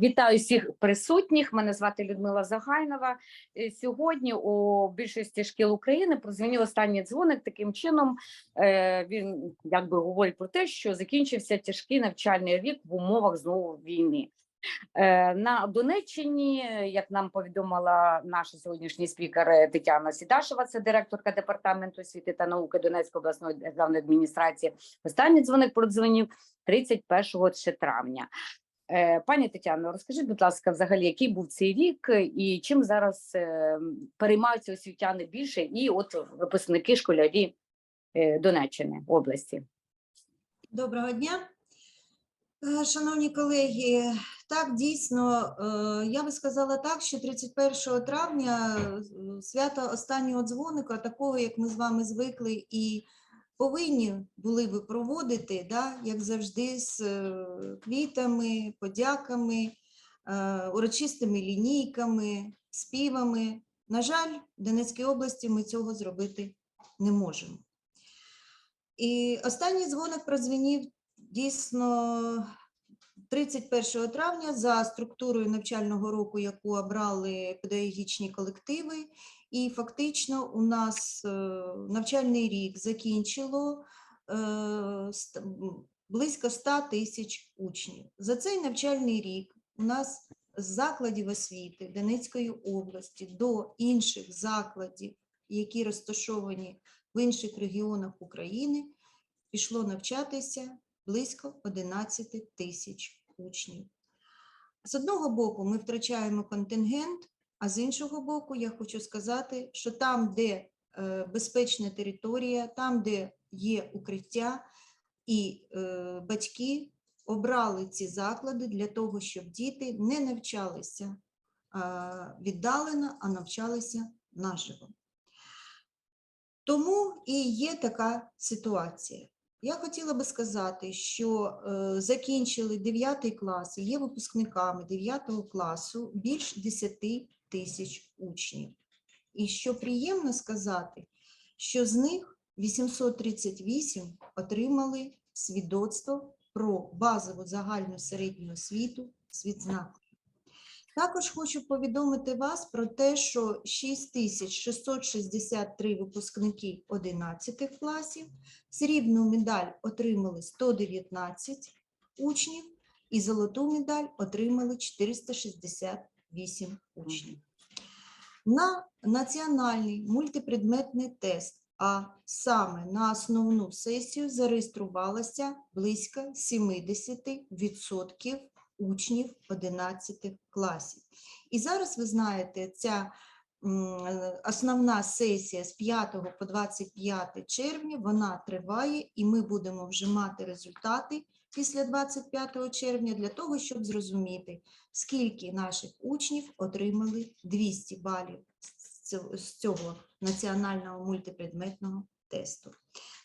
Вітаю всіх присутніх. Мене звати Людмила Загайнова. Е, Сьогодні у більшості шкіл України прозвонив останній дзвоник. Таким чином е, він якби говорить про те, що закінчився тяжкий навчальний рік в умовах знову війни. Е, На Донеччині, як нам повідомила наша сьогоднішній спікер Тетяна Сідашева, це директорка департаменту освіти та науки Донецької обласної державної адміністрації. Останній дзвоник продзвонив 31 ще травня. Е, Пані Тетяно, розкажіть, будь ласка, взагалі, який був цей рік е, і чим зараз е, переймаються освітяни більше, і от випускники школярі Донеччини області? Доброго дня, шановні колеги. Так, дійсно, я би сказала так, що 31 травня свято останнього дзвоника, такого, як ми з вами звикли і повинні були би проводити, да, як завжди, з е, квітами, подяками, е, урочистими лінійками, співами. На жаль, в Донецькій області ми цього зробити не можемо. І останній дзвоник прозвенів дійсно 31 травня за структурою навчального року, яку обрали педагогічні колективи, і фактично у нас е, навчальний рік закінчило м, близько 100 тисяч учнів. За цей навчальний рік у нас з закладів освіти Донецької області до інших закладів, які розташовані в інших регіонах України, пішло навчатися близько 11 тисяч учнів. З одного боку, ми втрачаємо контингент, а з іншого боку, я хочу сказати, що там, де е, безпечна територія, там, де є укриття, і е, батьки обрали ці заклади для того, щоб діти не навчалися віддалено, а навчалися наживо. Тому і є така ситуація. Я хотіла би сказати, що е, закінчили 9 клас є випускниками 9 класу більш 10 тисяч учнів. І що приємно сказати, що з них 838 отримали свідоцтво про базову загальну середню освіту з відзнакою. Також хочу повідомити вас про те, що 6663 випускники 11 класів Срібну медаль отримали 119 учнів і золоту медаль отримали 468 учнів. На національний мультипредметний тест, а саме на основну сесію зареєструвалося близько 70% учнів 11 класів. І зараз ви знаєте, ця основна сесія з 5 по 25 червня, вона триває, і ми будемо вже мати результати після 25 червня для того, щоб зрозуміти, скільки наших учнів отримали 200 балів з цього національного мультипредметного тесту.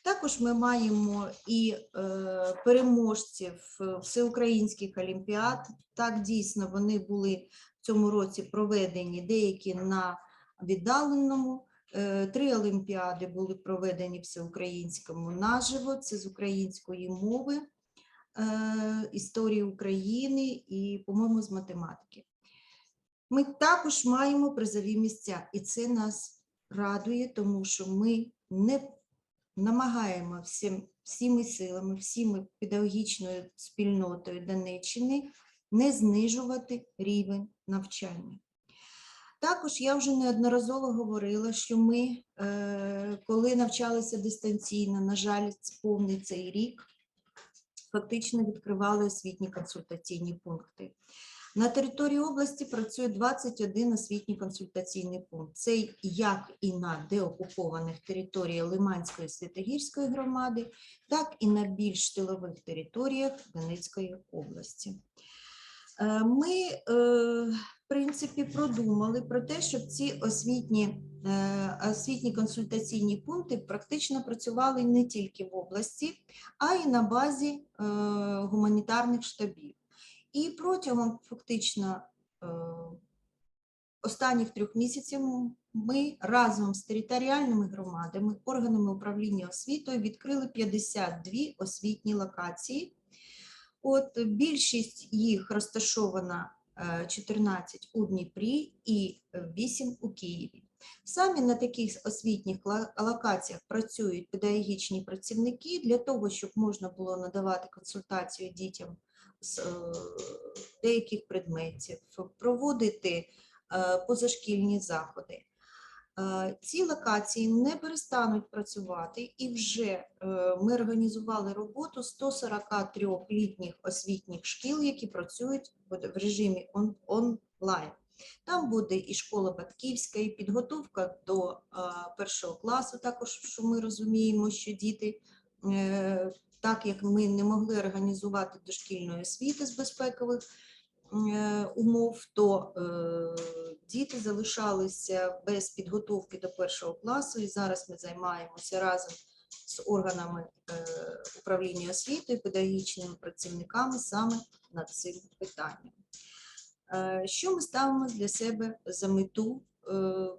Також ми маємо і е, переможців е, всеукраїнських олімпіад. Так, дійсно, вони були в цьому році проведені деякі на віддаленому. Е, Три олімпіади були проведені всеукраїнському наживо. Це з української мови, е, історії України і, по-моєму, з математики. Ми також маємо призові місця, і це нас радує, тому що ми не намагаємо всім, всіми силами, всіми педагогічною спільнотою Донеччини не знижувати рівень навчання. Також я вже неодноразово говорила, що ми, е, коли навчалися дистанційно, на жаль, повний цей рік, фактично відкривали освітні консультаційні пункти. На території області працює 21 освітній консультаційний пункт. Це як і на деокупованих територіях Лиманської Святогірської громади, так і на більш тилових територіях Донецької області. Е, Ми, е, в принципі, продумали про те, щоб ці освітні, е, освітні консультаційні пункти практично працювали не тільки в області, а й на базі гуманітарних штабів. І протягом фактично е, останніх трьох місяців ми разом з територіальними громадами, органами управління освітою відкрили 52 освітні локації. От більшість їх розташована е, 14 у Дніпрі і 8 у Києві. Самі на таких освітніх локаціях працюють педагогічні працівники для того, щоб можна було надавати консультацію дітям е, деяких предметів, проводити е, позашкільні заходи. Е, Ці локації не перестануть працювати, і вже ми організували роботу 143 літніх освітніх шкіл, які працюють в режимі он- онлайн. Там буде і школа батьківська, і підготовка до першого класу. Також що ми розуміємо, що діти, так як ми не могли організувати дошкільної освіти з безпекових е, умов, то е, діти залишалися без підготовки до першого класу, і зараз ми займаємося разом з органами е, управління освітою, педагогічними працівниками саме над цим питанням. Що ми ставимо для себе за мету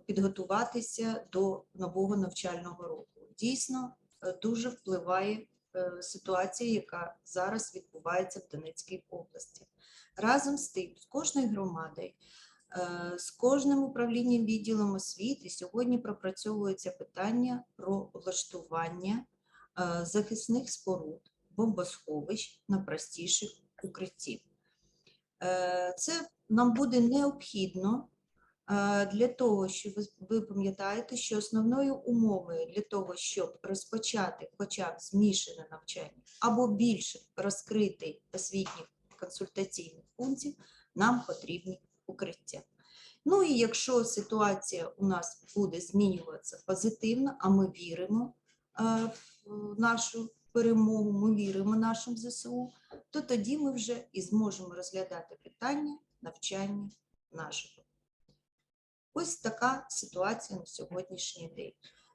підготуватися до нового навчального року? Дійсно, дуже впливає е, ситуація, яка зараз відбувається в Донецькій області. Разом з тим, з кожною громадою, е, з кожним управлінням відділом освіти сьогодні пропрацьовується питання про влаштування е, захисних споруд, бомбосховищ на простіших укриттів. Це нам буде необхідно для того, що ви, пам'ятаєте, що основною умовою для того, щоб розпочати хоча б змішане навчання або більше розкритий освітніх консультаційних функцій, нам потрібні укриття. Ну і якщо ситуація у нас буде змінюватися позитивно, а ми віримо в нашу перемогу, ми віримо нашим ЗСУ, то тоді ми вже і зможемо розглядати питання навчання нашого. Ось така ситуація на сьогоднішній день.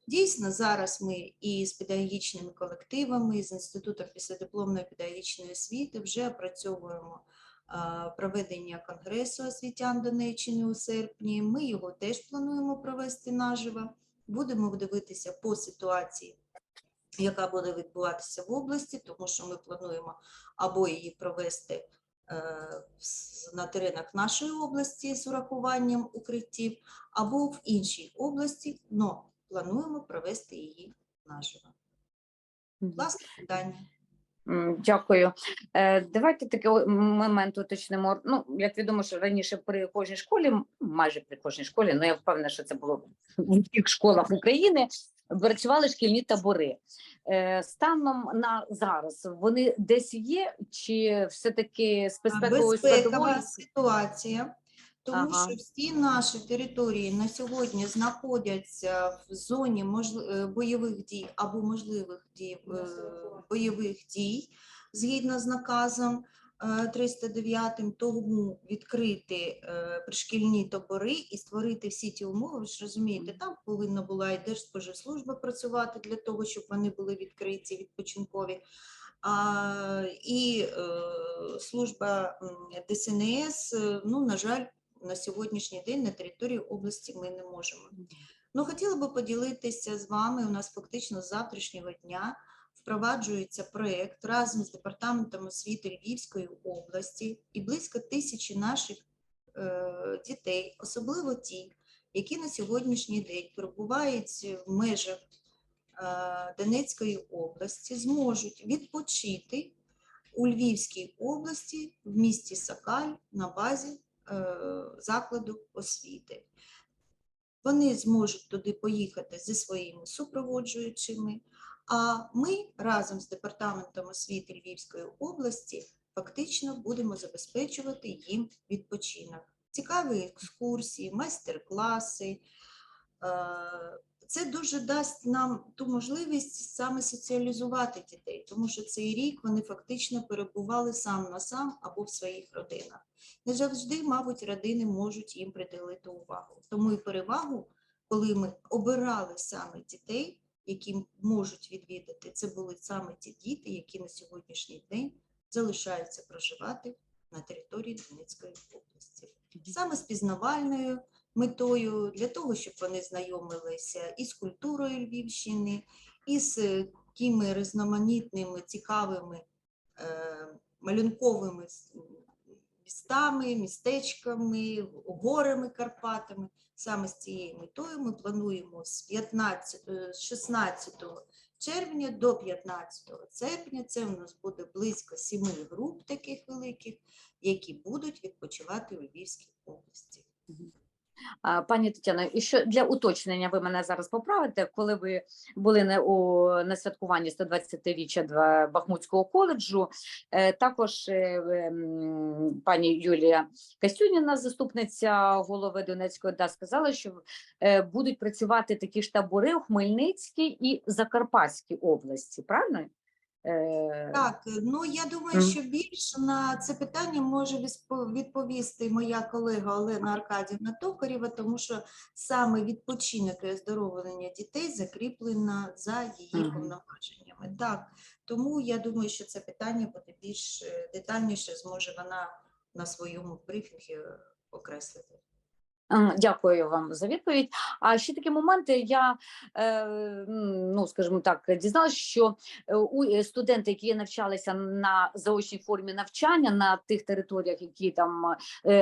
Дійсно, зараз ми і з педагогічними колективами, і з Інститутом післядипломної педагогічної освіти вже опрацьовуємо проведення конгресу освітян Донеччини у серпні. Ми його теж плануємо провести наживо. Будемо дивитися по ситуації, яка буде відбуватися в області, тому що ми плануємо або її провести на теренах нашої області з урахуванням укриттів, або в іншій області, але плануємо провести її наживо. Будь ласка, питання. Дякую. Е, Давайте такий момент уточнимо. Ну, як відомо, що раніше при кожній школі, майже при кожній школі, ну я впевнена, що це було в всіх школах України, працювали шкільні табори. Е, Станом на зараз вони десь є, чи все-таки з безпековою складовою? Безпекова ситуація, тому Ага. що всі наші території на сьогодні знаходяться в зоні е, бойових дій або можливих дій, е, бойових дій згідно з наказом 309, тому відкрити е, пришкільні табори і створити всі ті умови. Ви ж розумієте, там повинна була і Держспоживслужба працювати для того, щоб вони були відкриті, відпочинкові. А, і е, служба ДСНС, е, ну, на жаль, на сьогоднішній день на території області ми не можемо. Ну, хотіла би поділитися з вами. У нас фактично з завтрашнього дня впроваджується проєкт разом з департаментом освіти Львівської області і близько тисячі наших е, дітей, особливо ті, які на сьогоднішній день перебувають в межах е, Донецької області, зможуть відпочити у Львівській області в місті Сакаль на базі е, закладу освіти. Вони зможуть туди поїхати зі своїми супроводжуючими, а ми разом з департаментом освіти Львівської області фактично будемо забезпечувати їм відпочинок. Цікаві екскурсії, майстер-класи. Е, Це дуже дасть нам ту можливість саме соціалізувати дітей, тому що цей рік вони фактично перебували сам на сам або в своїх родинах. Не завжди, мабуть, родини можуть їм приділити увагу. Тому і перевагу, коли ми обирали саме дітей, які можуть відвідати, це були саме ті діти, які на сьогоднішній день залишаються проживати на території Донецької області. Саме з пізнавальною метою для того, щоб вони знайомилися і з культурою Львівщини, і з е, тими різноманітними цікавими е, малюнковими містами, містечками, горами Карпатами. Саме з цією метою ми плануємо з 15, е, 16 червня до 15 серпня. Це у нас буде близько сіми груп таких великих, які будуть відпочивати у Львівській області. Пані Тетяно, і що для уточнення ви мене зараз поправите, коли ви були на, у, на святкуванні 120-річчя Два- Бахмутського коледжу, е, також е, м, пані Юлія Кастюніна, заступниця голови Донецької ОДА, сказала, що е, будуть працювати такі ж табори у Хмельницькій і Закарпатській області, правильно? Е, Так, ну я думаю, що більше на це питання може відповісти моя колега Олена Аркадівна Токарєва, тому що саме відпочинок і оздоровлення дітей закріплено за її повноваженнями. Так, тому я думаю, що це питання буде більш е, детальніше, зможе вона на своєму брифінгі е, окреслити. Дякую вам за відповідь. А ще такі моменти. Я е, ну скажімо так, дізналася, що е, у е, студенти, які навчалися на заочній формі навчання на тих територіях, які там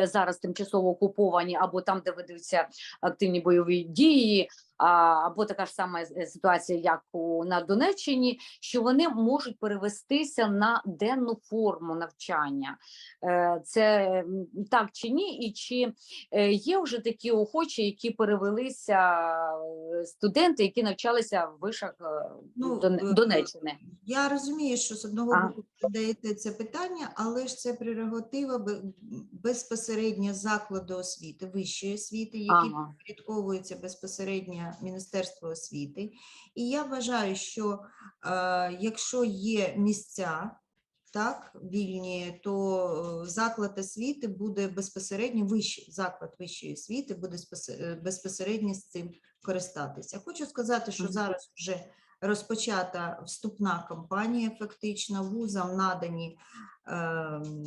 зараз тимчасово окуповані, або там, де ведуться активні бойові дії. А, Або така ж сама е, ситуація, як у на Донеччині, що вони можуть перевестися на денну форму навчання. Е, Це так чи ні? І чи Е, Є вже такі охочі, які перевелися студенти, які навчалися в вишах Ну, Донеччини. Я розумію, що з одного Ага. боку ви задаєте це питання, але ж це прерогатива бе- безпосередньо закладу освіти, вищої освіти, які підпорядковуються безпосередньо Міністерству освіти. І я вважаю, що е, якщо є місця, так, вільні, то е, заклад освіти буде безпосередньо вищий заклад вищої освіти буде е, безпосередньо з цим користатися. Хочу сказати, що зараз вже розпочата вступна кампанія, фактично вузам надані ем,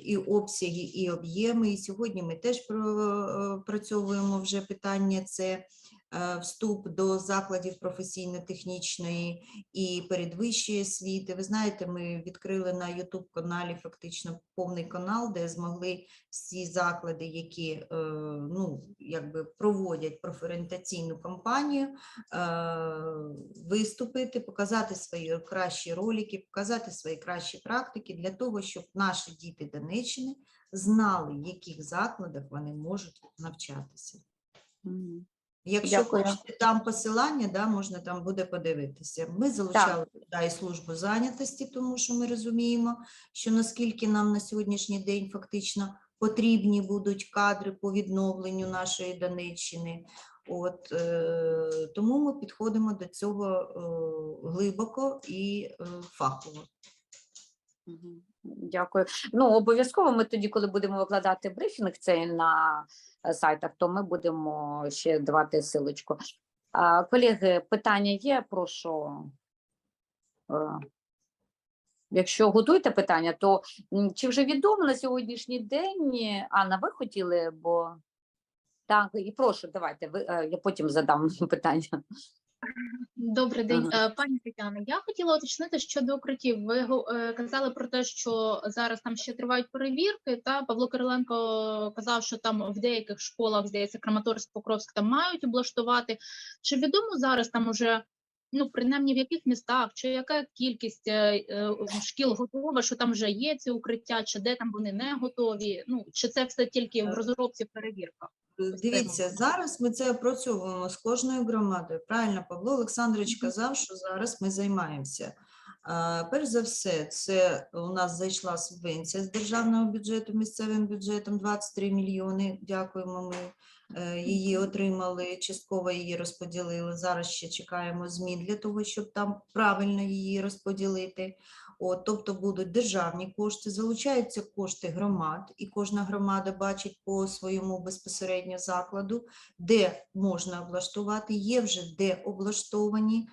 і обсяги, і об'єми. І сьогодні ми теж пропрацьовуємо вже питання це е, вступ до закладів професійно-технічної і передвищої освіти. Ви знаєте, ми відкрили на youtube каналі фактично повний канал, де змогли всі заклади, які е, ну, якби проводять профорієнтаційну кампанію, е, виступити, показати свої кращі ролики, показати свої кращі практики для того, щоб наші діти Донеччини знали, в яких закладах вони можуть навчатися. Мгм. Якщо Дякую. хочете там посилання, да, можна там буде подивитися. Ми залучали туди і службу зайнятості, тому що ми розуміємо, що наскільки нам на сьогоднішній день фактично потрібні будуть кадри по відновленню нашої Донеччини. От, е, тому ми підходимо до цього е, глибоко і е, фахово. Дякую. Ну обов'язково ми тоді, коли будемо викладати брифінг цей на е, сайтах, то ми будемо ще давати силочку. Колеги, питання є, прошу. Е, Якщо готуєте питання, то чи вже відомо на сьогоднішній день, Анна, ви хотіли, бо так, і прошу, давайте, ви, е, я потім задам питання. Добрий день, ага. пані Тетяна. Я хотіла уточнити щодо укриттів. Ви е, казали про те, що зараз там ще тривають перевірки. Та Павло Кириленко казав, що там в деяких школах, здається, Краматорськ, Покровськ там мають облаштувати. Чи відомо зараз там уже? Ну, принаймні в яких містах, чи яка кількість е, е, шкіл готова, що там вже є ці укриття, чи де там вони не готові? Ну чи це все тільки в розробці перевірка? Е, Дивіться, зараз ми це опрацьовуємо з кожною громадою. Правильно, Павло Олександрович казав, що зараз ми займаємося. Перш за все, це у нас зайшла субвенція з державного бюджету місцевим бюджетом 23 мільйони. Дякуємо. Ми е, її отримали, частково її розподілили. Зараз ще чекаємо змін для того, щоб там правильно її розподілити. От, тобто будуть державні кошти, залучаються кошти громад, і кожна громада бачить по своєму безпосередньо закладу, де можна облаштувати, є вже де облаштовані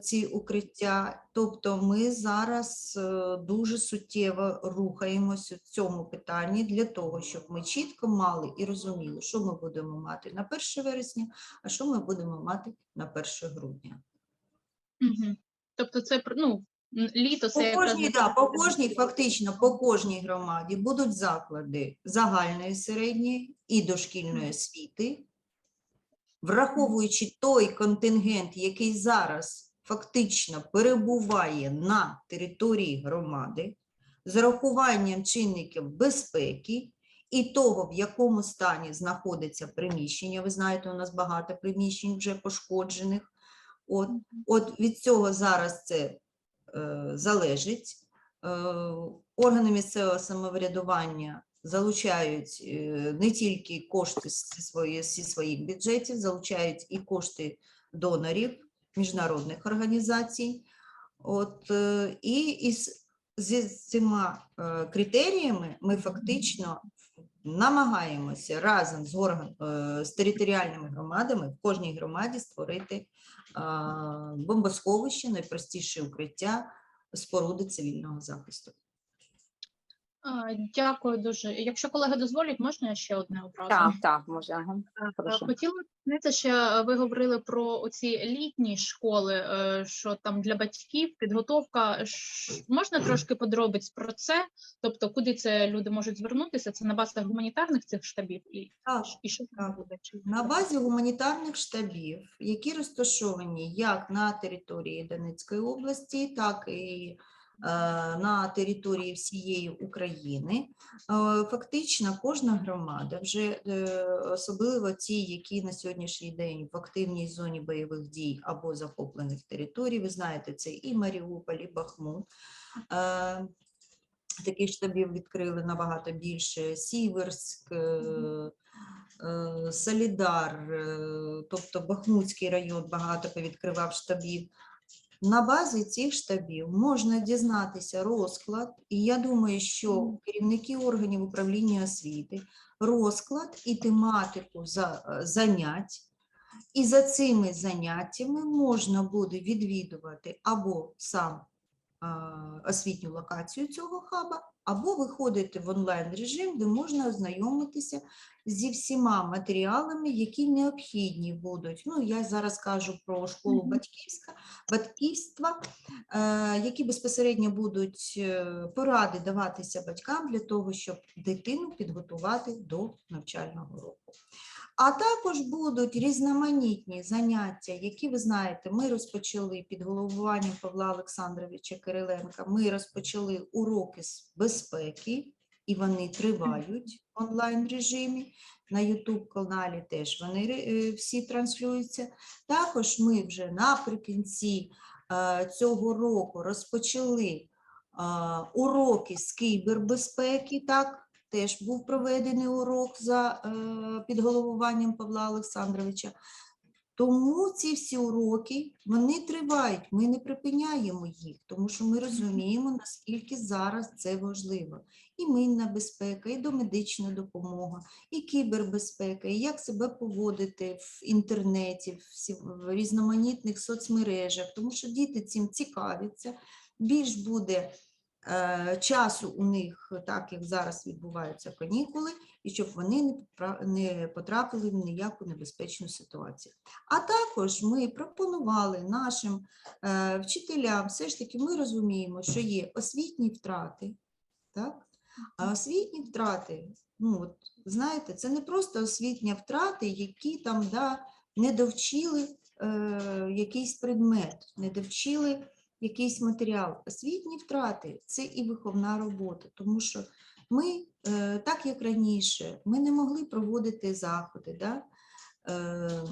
ці укриття. Тобто ми зараз е, дуже суттєво рухаємося в цьому питанні для того, щоб ми чітко мали і розуміли, що ми будемо мати на 1 вересня, а що ми будемо мати на 1 грудня. Угу. Тобто, це ну Літо це По кожній, да, по кожній, фактично, по кожній громаді будуть заклади загальної середньої і дошкільної освіти, враховуючи той контингент, який зараз фактично перебуває на території громади, з урахуванням чинників безпеки і того, в якому стані знаходиться приміщення. Ви знаєте, у нас багато приміщень вже пошкоджених. От, от від цього зараз це е, залежить. Е, Органи місцевого самоврядування залучають е, не тільки кошти зі свої- зі своїх бюджетів, залучають і кошти донорів міжнародних організацій. От, е, і із, зі цими е, критеріями ми фактично намагаємося разом з, орган, з територіальними громадами в кожній громаді створити бомбосховище, найпростіше укриття, споруди цивільного захисту. Дякую дуже. Якщо колеги дозволять, можна я ще одне одразу? Так, так, може. Ага. Е, прошу. Хотіла знаєте, ще е, ви говорили про оці літні школи, е, що там для батьків підготовка. Можна трошки подробиць про це? Тобто, куди це люди можуть звернутися? Це на базах гуманітарних цих штабів і, Так, і що там так. буде? На базі гуманітарних штабів, які розташовані як на території Донецької області, так і на території всієї України, е, фактично кожна громада, вже е, особливо ті, які на сьогоднішній день в активній зоні бойових дій або захоплених територій, ви знаєте, це і Маріуполь, і Бахмут. е, Таких штабів відкрили набагато більше. Сіверськ, е, е, Солідар, е, тобто Бахмутський район багато повідкривав штабів. На базі цих штабів можна дізнатися розклад, і я думаю, що керівники органів управління освіти розклад і тематику за, е, занять. І за цими заняттями можна буде відвідувати або сам освітню локацію цього хаба, або виходити в онлайн режим, де можна ознайомитися зі всіма матеріалами, які необхідні будуть. Ну, я зараз кажу про школу батьківська, батьківства, е, які безпосередньо будуть е, поради даватися батькам для того, щоб дитину підготувати до навчального року. А також будуть різноманітні заняття, які ви знаєте, ми розпочали під головуванням Павла Олександровича Кириленка. Ми розпочали уроки з безпеки, і вони тривають в онлайн режимі. На YouTube каналі теж вони е, всі транслюються. Також ми вже наприкінці е, цього року розпочали е, уроки з кібербезпеки. Так, теж був проведений урок за е, під головуванням Павла Олександровича. Тому ці всі уроки вони тривають. Ми не припиняємо їх, тому що ми розуміємо, наскільки зараз це важливо. І мінна безпека, і домедична допомога, і кібербезпека, і як себе поводити в інтернеті, в, різноманітних соцмережах, тому що діти цим цікавляться. Більш буде часу у них, так як зараз відбуваються канікули, і щоб вони не потрапили в ніяку небезпечну ситуацію. А також ми пропонували нашим е, вчителям, все ж таки ми розуміємо, що є освітні втрати, так? а освітні втрати, ну от знаєте, це не просто освітні втрати, які там да, не довчили е, якийсь предмет, не довчили якийсь матеріал. Освітні втрати це і виховна робота, тому що ми, е, так як раніше, ми не могли проводити заходи, да? е,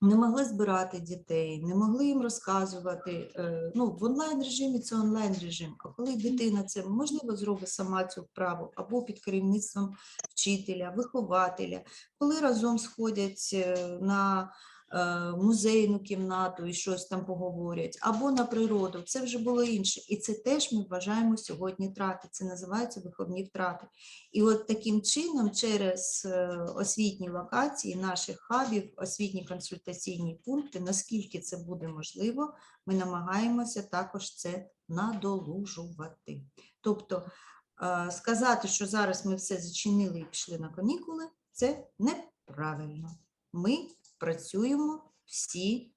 не могли збирати дітей, не могли їм розказувати. е, Ну, в онлайн режимі це онлайн режим. А коли дитина це можливо зробить сама цю вправу або під керівництвом вчителя, вихователя, коли разом сходять на музейну кімнату і щось там поговорять, або на природу, це вже було інше. І це теж ми вважаємо сьогодні трати. Це називається виховні втрати. І от таким чином, через е, освітні локації наших хабів, освітні консультаційні пункти, наскільки це буде можливо, ми намагаємося також це надолужувати. Тобто е, сказати, що зараз ми все зачинили і пішли на канікули, це неправильно. Ми працюємо всі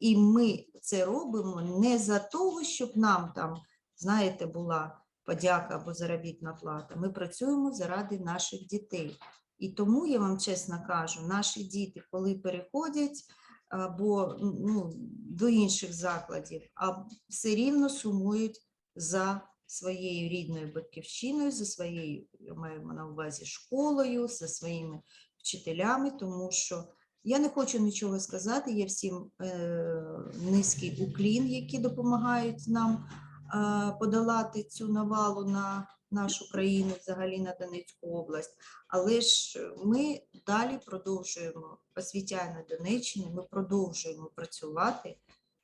І ми це робимо не за того, щоб нам там, знаєте, була подяка або заробітна плата. Ми працюємо заради наших дітей. І тому я вам чесно кажу, наші діти, коли переходять або ну, до інших закладів, а все рівно сумують за своєю рідною батьківщиною, за своєю, я маю на увазі школою, за своїми вчителями, тому що я не хочу нічого сказати. Є всім е, низький уклін, які допомагають нам е, подолати цю навалу на нашу країну, взагалі на Донецьку область. Але ж ми далі продовжуємо освітяни Донеччини, ми продовжуємо працювати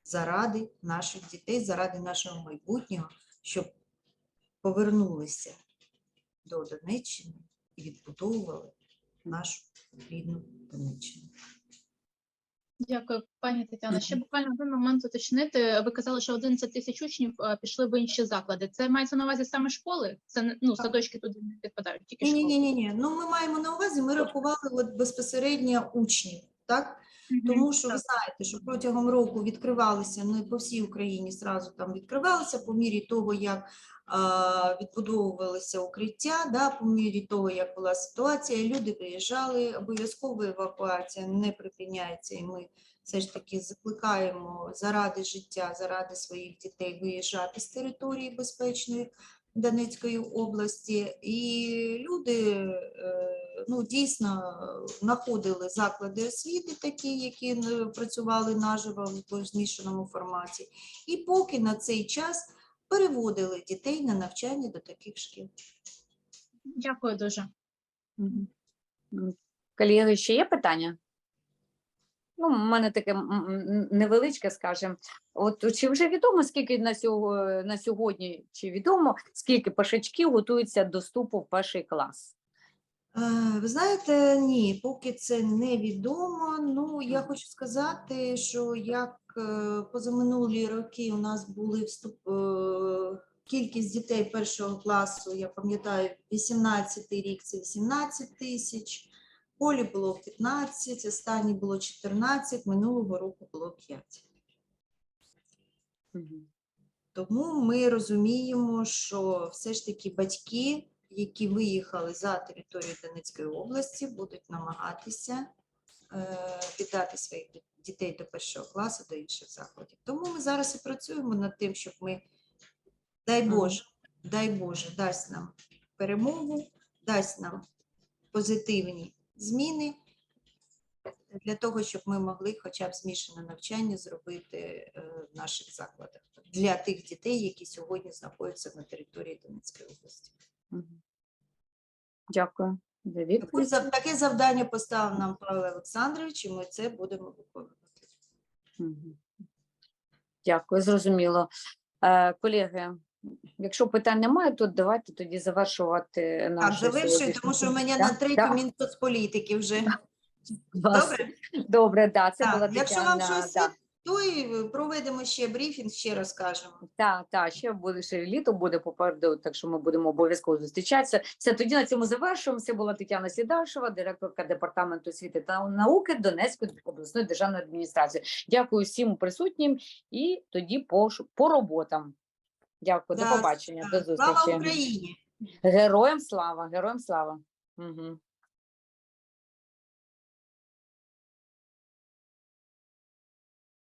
заради наших дітей, заради нашого майбутнього, щоб повернулися до Донеччини і відбудовували нашу рідну Донеччину. Дякую, пані Тетяна. Ще буквально один момент уточнити. Ви казали, що 11 тисяч учнів пішли в інші заклади. Це мається на увазі саме школи? Це ну садочки туди не підпадають, тільки Ні, школи. ні, ні, ні. Ну ми маємо на увазі, ми рахували от безпосередньо учнів, так? Тому що ви знаєте, що протягом року відкривалися, ну і по всій Україні зразу там відкривалися по мірі того, як а, відбудовувалися укриття, да, по мірі того, як була ситуація, люди виїжджали, обов'язкова евакуація не припиняється, і ми все ж таки закликаємо заради життя, заради своїх дітей виїжджати з території безпечної Донецької області. І люди е, ну, дійсно знаходили заклади освіти, такі, які е, працювали наживо в змішаному форматі. І поки на цей час переводили дітей на навчання до таких шкіл. Дякую дуже. Колеги, ще є питання? Ну, у мене таке невеличке, скажімо. От чи вже відомо, скільки на, сього, на сьогодні, чи відомо, скільки пашачків готуються до вступу в перший клас? Е, Ви знаєте, ні, поки це невідомо. Ну, я хочу сказати, що як е, позаминулі роки у нас були вступ, е, кількість дітей першого класу, я пам'ятаю, 18 рік це 18 тисяч, в полі було 15, останній було 14, минулого року було 5. Тому ми розуміємо, що все ж таки батьки, які виїхали за територію Донецької області, будуть намагатися е, віддати своїх дітей до першого класу, до інших закладів. Тому ми зараз і працюємо над тим, щоб ми, дай Боже, дай Боже, дасть нам перемогу, дасть нам позитивні зміни для того, щоб ми могли хоча б змішане навчання зробити е, в наших закладах для тих дітей, які сьогодні знаходяться на території Донецької області. Дякую Таке зав- Таке завдання поставив нам Павло Олександрович, і ми це будемо виконувати. Дякую, зрозуміло. Е, колеги, якщо питань немає, то давайте тоді завершувати нашу. Так, завершую, тому що в мене Да, на да, третю Мінсоцполітики вже. Добре? Добре, да, це Так, була якщо вам щось да. то і проведемо ще брифінг, ще розкажемо. Так, так, ще буде ще літо буде попереду, так що ми будемо обов'язково зустрічатися. Все тоді на цьому завершуємо. Це була Тетяна Сідашева, директорка департаменту освіти та науки Донецької обласної державної адміністрації. Дякую всім присутнім і тоді по, по роботам. Дякую, Да, до побачення, до зустрічі. Слава. Україні! Героям слава, героям слава. Угу.